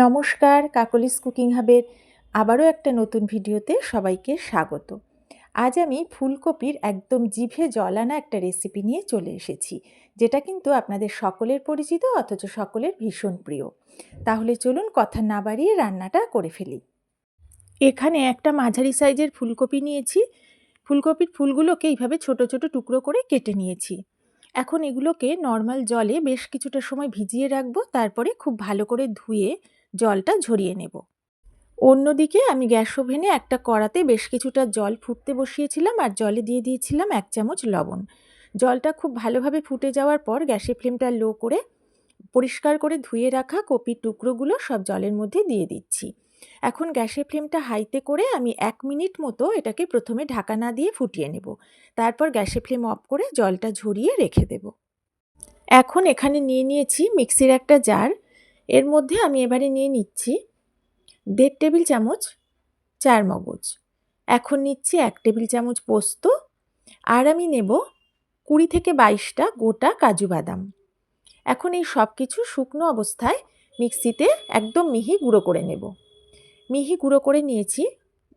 নমস্কার, কাকলিস কুকিং হাবের আবারও একটা নতুন ভিডিওতে সবাইকে স্বাগত। আজ আমি ফুলকপির একদম জিভে জল আনা একটা রেসিপি নিয়ে চলে এসেছি, যেটা কিন্তু আপনাদের সকলের পরিচিত অথচ সকলের ভীষণ প্রিয়। তাহলে চলুন কথা না বাড়িয়ে রান্নাটা করে ফেলি। এখানে একটা মাঝারি সাইজের ফুলকপি নিয়েছি। ফুলকপির ফুলগুলোকে এইভাবে ছোট ছোট টুকরো করে কেটে নিয়েছি। এখন এগুলোকে নর্মাল জলে বেশ কিছুটা সময় ভিজিয়ে রাখব, তারপরে খুব ভালো করে ধুয়ে জলটা ঝরিয়ে নেব। অন্যদিকে আমি গ্যাস ওভেনে একটা কড়াতে বেশ কিছুটা জল ফুটতে বসিয়েছিলাম আর জলে দিয়ে দিয়েছিলাম এক চামচ লবণ। জলটা খুব ভালোভাবে ফুটে যাওয়ার পর গ্যাসের ফ্লেমটা লো করে, পরিষ্কার করে ধুয়ে রাখা কপির টুকরোগুলো সব জলের মধ্যে দিয়ে দিচ্ছি। এখন গ্যাসের ফ্লেমটা হাইতে করে আমি এক মিনিট মতো এটাকে প্রথমে ঢাকা না দিয়ে ফুটিয়ে নেব। তারপর গ্যাসের ফ্লেম অফ করে জলটা ঝরিয়ে রেখে দেব। এখন এখানে নিয়ে নিয়েছি মিক্সির একটা জার। এর মধ্যে আমি এবারে নিয়ে নিচ্ছি দেড় টেবিল চামচ চার মগজ। এখন নিচ্ছি এক টেবিল চামচ পোস্ত আর আমি নেব কুড়ি থেকে বাইশটা গোটা কাজু বাদাম। এখন এই সব কিছু শুকনো অবস্থায় মিক্সিতে একদম মিহি গুঁড়ো করে নেব। মিহি গুঁড়ো করে নিয়েছি।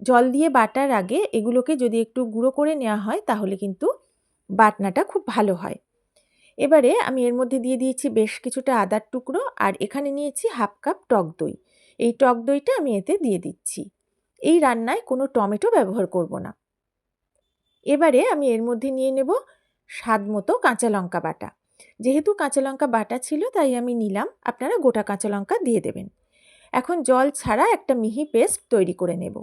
জল দিয়ে বাটার আগে এগুলোকে যদি একটু গুঁড়ো করে নেওয়া হয় তাহলে কিন্তু বাটনাটা খুব ভালো হয়। এবারে আমি এর মধ্যে দিয়ে দিয়েছি বেশ কিছুটা আদার টুকরো আর এখানে নিয়েছি হাফ কাপ টক দই। এই টক দইটা আমি এতে দিয়ে দিচ্ছি। এই রান্নায় কোনো টমেটো ব্যবহার করব না। এবারে আমি এর মধ্যে নিয়ে নেব স্বাদ মতো কাঁচা লঙ্কা বাটা। যেহেতু কাঁচা লঙ্কা বাটা ছিল, তাই আমি নিলাম। আপনারা গোটা কাঁচা লঙ্কা দিয়ে দেবেন। এখন জল ছাড়া একটা মিহি পেস্ট তৈরি করে নেব।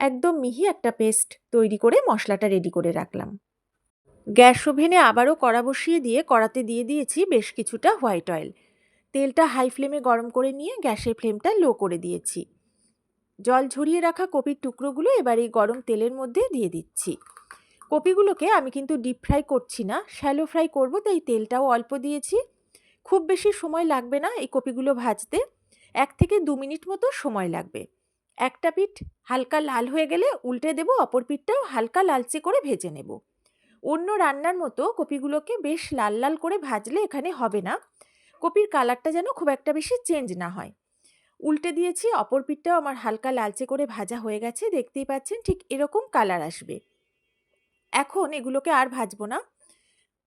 একদম মিহি একটা পেস্ট তৈরি করে মশলাটা রেডি করে রাখলাম। গ্যাস ওভেনে আবারও কড়া বসিয়ে দিয়ে কড়াতে দিয়ে দিয়েছি বেশ কিছুটা হোয়াইট অয়েল। তেলটা হাই ফ্লেমে গরম করে নিয়ে গ্যাসের ফ্লেমটা লো করে দিয়েছি। জল ঝরিয়ে রাখা কপির টুকরোগুলো এবার এই গরম তেলের মধ্যে দিয়ে দিচ্ছি। কপিগুলোকে আমি কিন্তু ডিপ ফ্রাই করছি না, শ্যালো ফ্রাই করব, তাই তেলটাও অল্প দিয়েছি। খুব বেশি সময় লাগবে না এই কপিগুলো ভাজতে, এক থেকে দু মিনিট মতো সময় লাগবে। একটা পিঠ হালকা লাল হয়ে গেলে উল্টে দেব, অপর পিঠটাও হালকা লালচে করে ভেজে নেব। অন্য রান্নার মতো কপিগুলোকে বেশ লাল লাল করে ভাজলে এখানে হবে না। কপির কালারটা যেন খুব একটা বেশি চেঞ্জ না হয়। উল্টে দিয়েছি, অপর পিঠটাও আমার হালকা লালচে করে ভাজা হয়ে গেছে, দেখতেই পাচ্ছেন ঠিক এরকম কালার আসবে। এখন এগুলোকে আর ভাজবো না,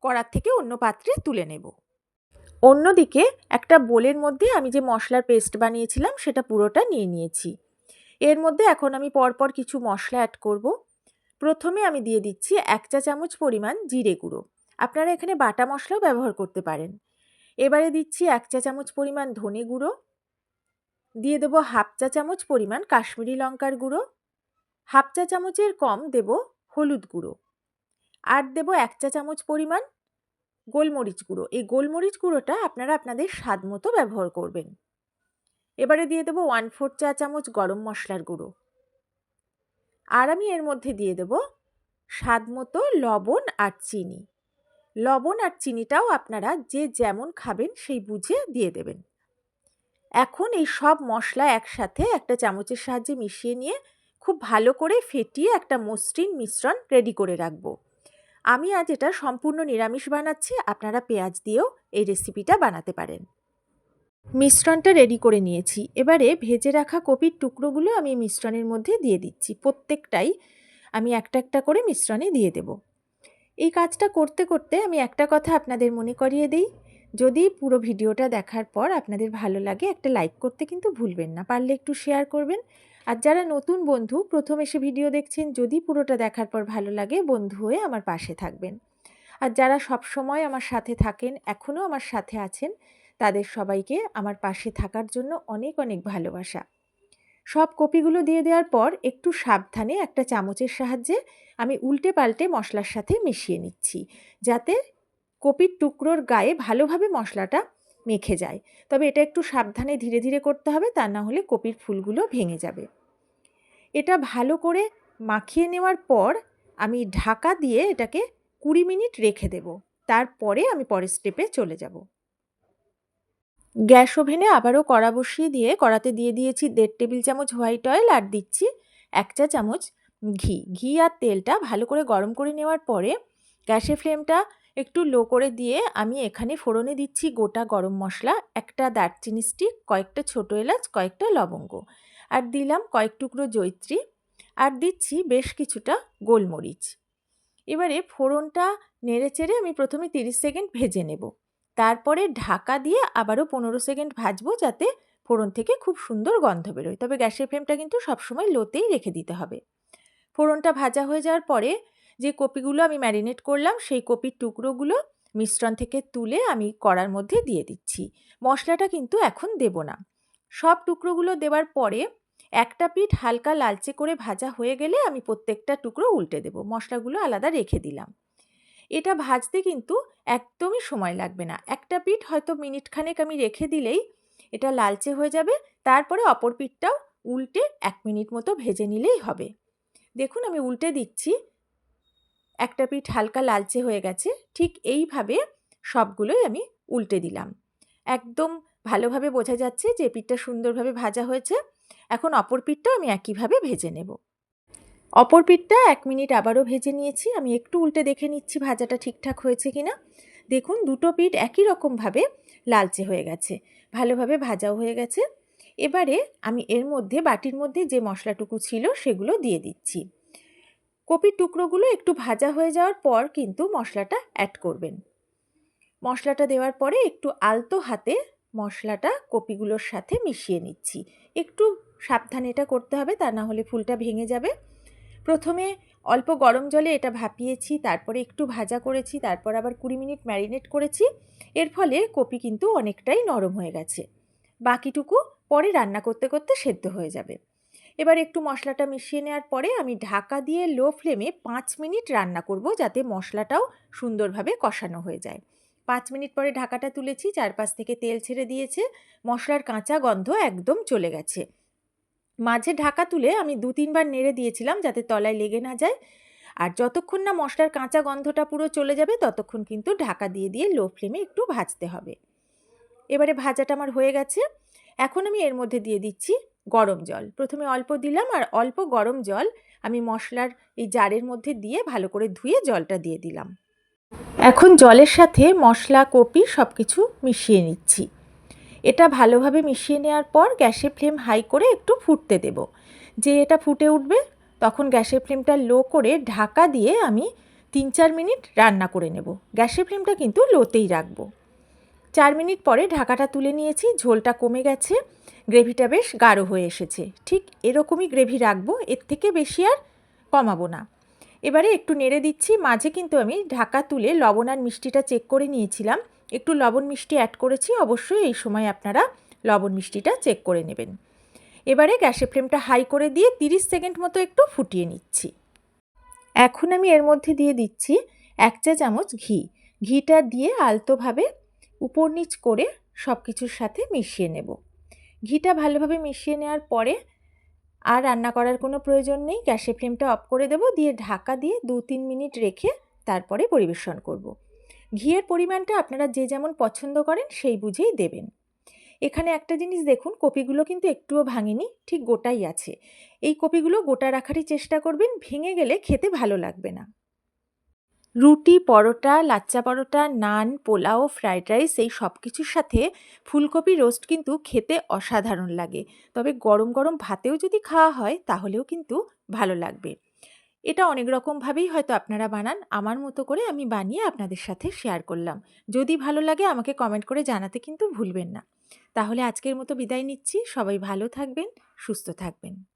কড়ার থেকে অন্য পাত্রে তুলে নেব। অন্যদিকে একটা বোলের মধ্যে আমি যে মশলার পেস্ট বানিয়েছিলাম, সেটা পুরোটা নিয়ে নিয়েছি। এর মধ্যে এখন আমি পরপর কিছু মশলা অ্যাড করব। প্রথমে আমি দিয়ে দিচ্ছি এক চা চামচ পরিমাণ জিরে গুঁড়ো। আপনারা এখানে বাটা মশলাও ব্যবহার করতে পারেন। এবারে দিচ্ছি এক চা চামচ পরিমাণ ধনে গুঁড়ো। দিয়ে দেবো হাফ চা চামচ পরিমাণ কাশ্মীরি লঙ্কার গুঁড়ো। হাফ চা চামচের কম দেব হলুদ গুঁড়ো। আর দেব এক চা চামচ পরিমাণ গোলমরিচ গুঁড়ো। এই গোলমরিচ গুঁড়োটা আপনারা আপনাদের স্বাদ মতো ব্যবহার করবেন। এবারে দিয়ে দেবো ওয়ান ফোর চা চামচ গরম মশলার গুঁড়ো। আর আমি এর মধ্যে দিয়ে দেব স্বাদ মতো লবণ আর চিনি। লবণ আর চিনিটাও আপনারা যে যেমন খাবেন সেই বুঝে দিয়ে দেবেন। এখন এই সব মশলা একসাথে একটা চামচের সাহায্যে মিশিয়ে নিয়ে খুব ভালো করে ফেটিয়ে একটা মসৃণ মিশ্রণ রেডি করে রাখব। আমি আজ এটা সম্পূর্ণ নিরামিষ বানাচ্ছি, আপনারা পেঁয়াজ দিয়েও এই রেসিপিটা বানাতে পারেন। মিশ্রণটা রেডি করে নিয়েছি। এবারে ভেজে রাখা কপির টুকরোগুলো আমি মিশ্রণের মধ্যে দিয়ে দিচ্ছি। প্রত্যেকটাই আমি একটা একটা করে মিশ্রণে দিয়ে দেব। এই কাজটা করতে করতে আমি একটা কথা আপনাদের মনে করিয়ে দিই। যদি পুরো ভিডিওটা দেখার পর আপনাদের ভালো লাগে, একটা লাইক করতে কিন্তু ভুলবেন না। পারলে একটু শেয়ার করবেন। আর যারা নতুন বন্ধু, প্রথম এসে ভিডিও দেখছেন, যদি পুরোটা দেখার পর ভালো লাগে, বন্ধু হয়ে আমার পাশে থাকবেন। আর যারা সব সময় আমার সাথে থাকেন এখনও আমার সাথে আছেন তাদের সবাইকে আমার পাশে থাকার জন্য অনেক অনেক ভালোবাসা। সব কপিগুলো দিয়ে দেওয়ার পর একটু সাবধানে একটা চামচের সাহায্যে আমি উল্টে পাল্টে মশলার সাথে মিশিয়ে নিচ্ছি, যাতে কপির টুকরোর গায়ে ভালোভাবে মশলাটা মেখে যায়। তবে এটা একটু সাবধানে ধীরে ধীরে করতে হবে, তা না হলে কপির ফুলগুলো ভেঙে যাবে। এটা ভালো করে মাখিয়ে নেওয়ার পর আমি ঢাকা দিয়ে এটাকে কুড়ি মিনিট রেখে দেব। তারপরে আমি পরের স্টেপে চলে যাব। গ্যাস ওভেনে আবারও কড়া বসিয়ে দিয়ে কড়াতে দিয়ে দিয়েছি দেড় টেবিল চামচ হোয়াইট অয়েল আর দিচ্ছি এক চা চামচ ঘি। ঘি আর তেলটা ভালো করে গরম করে নেওয়ার পরে গ্যাসের ফ্লেমটা একটু লো করে দিয়ে আমি এখানে ফোড়নে দিচ্ছি গোটা গরম মশলা, একটা দারচিনি স্টিক, কয়েকটা ছোটো এলাচ, কয়েকটা লবঙ্গ। আর দিলাম কয়েক টুকরো জৈত্রী আর দিচ্ছি বেশ কিছুটা গোলমরিচ। এবারে ফোড়নটা নেড়ে চেড়ে আমি প্রথমে তিরিশ সেকেন্ড ভেজে নেব। তারপরে ঢাকা দিয়ে আবারও পনেরো সেকেন্ড ভাজবো যাতে ফোড়ন থেকে খুব সুন্দর গন্ধ বেরোয়। তবে গ্যাসের ফ্লেমটা কিন্তু সবসময় লোতেই রেখে দিতে হবে। ফোড়নটা ভাজা হয়ে যাওয়ার পরে যে কপিগুলো আমি ম্যারিনেট করলাম, সেই কপির টুকরোগুলো মিশ্রণ থেকে তুলে আমি কড়ার মধ্যে দিয়ে দিচ্ছি। মশলাটা কিন্তু এখন দেব না। সব টুকরোগুলো দেওয়ার পরে একটা পিঠ হালকা লালচে করে ভাজা হয়ে গেলে আমি প্রত্যেকটা টুকরো উল্টে দেব। মশলাগুলো আলাদা রেখে দিলাম। এটা ভাজতে কিন্তু একদমই সময় লাগবে না। একটা পিঠ হয়তো মিনিট খানেক আমি রেখে দিলেই এটা লালচে হয়ে যাবে, তারপরে অপর পিঠটাও উল্টে এক মিনিট মতো ভেজে নিলেই হবে। দেখুন আমি উল্টে দিচ্ছি। একটা পিঠ হালকা লালচে হয়ে গেছে, ঠিক এইভাবে সবগুলোই আমি উল্টে দিলাম। একদম ভালোভাবে বোঝা যাচ্ছে যে পিঠটা সুন্দরভাবে ভাজা হয়েছে। এখন অপর পিঠটাও আমি একইভাবে ভেজে নেব। অপর পিঠটা এক মিনিট আবারও ভেজে নিয়েছি। আমি একটু উল্টে দেখে নিচ্ছি ভাজাটা ঠিকঠাক হয়েছে কি না দেখুন, দুটো পিঠ একই রকমভাবে লালচে হয়ে গেছে, ভালোভাবে ভাজাও হয়ে গেছে। এবারে আমি এর মধ্যে, বাটির মধ্যে যে মশলাটুকু ছিল সেগুলো দিয়ে দিচ্ছি। কপির টুকরোগুলো একটু ভাজা হয়ে যাওয়ার পর কিন্তু মশলাটা অ্যাড করবেন। মশলাটা দেওয়ার পরে একটু আলতো হাতে মশলাটা কপিগুলোর সাথে মিশিয়ে নিচ্ছি। একটু সাবধানে এটা করতে হবে, তা না হলে ফুলটা ভেঙে যাবে। প্রথমে অল্প গরম জলে এটা ভাপিয়েছি, তারপরে একটু ভাজা করেছি, তারপর আবার কুড়ি মিনিট ম্যারিনেট করেছি। এর ফলে কপি কিন্তু অনেকটাই নরম হয়ে গেছে। বাকিটুকু পরে রান্না করতে করতে সেদ্ধ হয়ে যাবে। এবার একটু মশলাটা মিশিয়ে নেওয়ার পরে আমি ঢাকা দিয়ে লো ফ্লেমে পাঁচ মিনিট রান্না করব যাতে মশলাটাও সুন্দরভাবে কষানো হয়ে যায়। পাঁচ মিনিট পরে ঢাকাটা তুলেছি, চারপাশ থেকে তেল ছেড়ে দিয়েছে, মশলার কাঁচা গন্ধ একদম চলে গেছে। মাঝে ঢাকা তুলে আমি দু তিনবার নেড়ে দিয়েছিলাম যাতে তলায় লেগে না যায়। আর যতক্ষণ না মশলার কাঁচা গন্ধটা পুরো চলে যাবে, ততক্ষণ কিন্তু ঢাকা দিয়ে দিয়ে লো ফ্লেমে একটু ভাজতে হবে। এবারে ভাজাটা আমার হয়ে গেছে। এখন আমি এর মধ্যে দিয়ে দিচ্ছি গরম জল। প্রথমে অল্প দিলাম আর অল্প গরম জল আমি মশলার এই জারের মধ্যে দিয়ে ভালো করে ধুয়ে জলটা দিয়ে দিলাম। এখন জলের সাথে মশলা, কপি সব কিছু মিশিয়ে নিচ্ছি। এটা ভালোভাবে মিশিয়ে নেওয়ার পর গ্যাসের ফ্লেম হাই করে একটু ফুটতে দেব। যে এটা ফুটে উঠবে, তখন গ্যাসের ফ্লেমটা লো করে ঢাকা দিয়ে আমি তিন চার মিনিট রান্না করে নেব। গ্যাসের ফ্লেমটা কিন্তু লোতেই রাখব। চার মিনিট পরে ঢাকাটা তুলে নিয়েছি, ঝোলটা কমে গেছে, গ্রেভিটা বেশ গাঢ় হয়ে এসেছে। ঠিক এরকমই গ্রেভি রাখব, এর থেকে বেশি আর কমাবো না। এবারে একটু নেড়ে দিচ্ছি, মাঝে কিন্তু আমি ঢাকা তুলে লবণ আর মিষ্টিটা চেক করে নিয়েছিলাম। একটু লবণ মিষ্টি অ্যাড করেছি, অবশ্যই এই সময় আপনারা লবণ মিষ্টিটা চেক করে নেবেন। এবারে গ্যাসের ফ্লেমটা হাই করে দিয়ে 30 সেকেন্ড মতো একটু ফুটিয়ে নিচ্ছি। এখন আমি এর মধ্যে দিয়ে দিচ্ছি এক চা চামচ ঘি। ঘিটা দিয়ে আলতোভাবে উপর নিচ করে সব কিছুর সাথে মিশিয়ে নেব। ঘিটা ভালোভাবে মিশিয়ে নেওয়ার পরে আর রান্না করার কোনো প্রয়োজন নেই, গ্যাসের ফ্লেমটা অফ করে দেব, দিয়ে ঢাকা দিয়ে দু তিন মিনিট রেখে তারপরে পরিবেশন করব। ঘিয়ের পরিমাণটা আপনারা যে যেমন পছন্দ করেন সেই বুঝেই দেবেন। এখানে একটা জিনিস দেখুন, কপিগুলো কিন্তু একটুও ভাঙেনি, ঠিক গোটাই আছে। এই কপিগুলো গোটা রাখারই চেষ্টা করবেন, ভেঙে গেলে খেতে ভালো লাগবে না। রুটি, পরোটা, লাচ্চা পরোটা, নান, পোলাও, ফ্রাইড রাইস এই সব কিছুর সাথে ফুলকপি রোস্ট কিন্তু খেতে অসাধারণ লাগে। তবে গরম গরম ভাতেও যদি খাওয়া হয়, তাহলেও কিন্তু ভালো লাগবে। এটা অনেক রকমভাবেই হয়তো আপনারা বানান। আমার মতো করে আমি বানিয়ে আপনাদের সাথে শেয়ার করলাম। যদি ভালো লাগে আমাকে কমেন্ট করে জানাতে কিন্তু ভুলবেন না। তাহলে আজকের মতো বিদায় নিচ্ছি। সবাই ভালো থাকবেন, সুস্থ থাকবেন।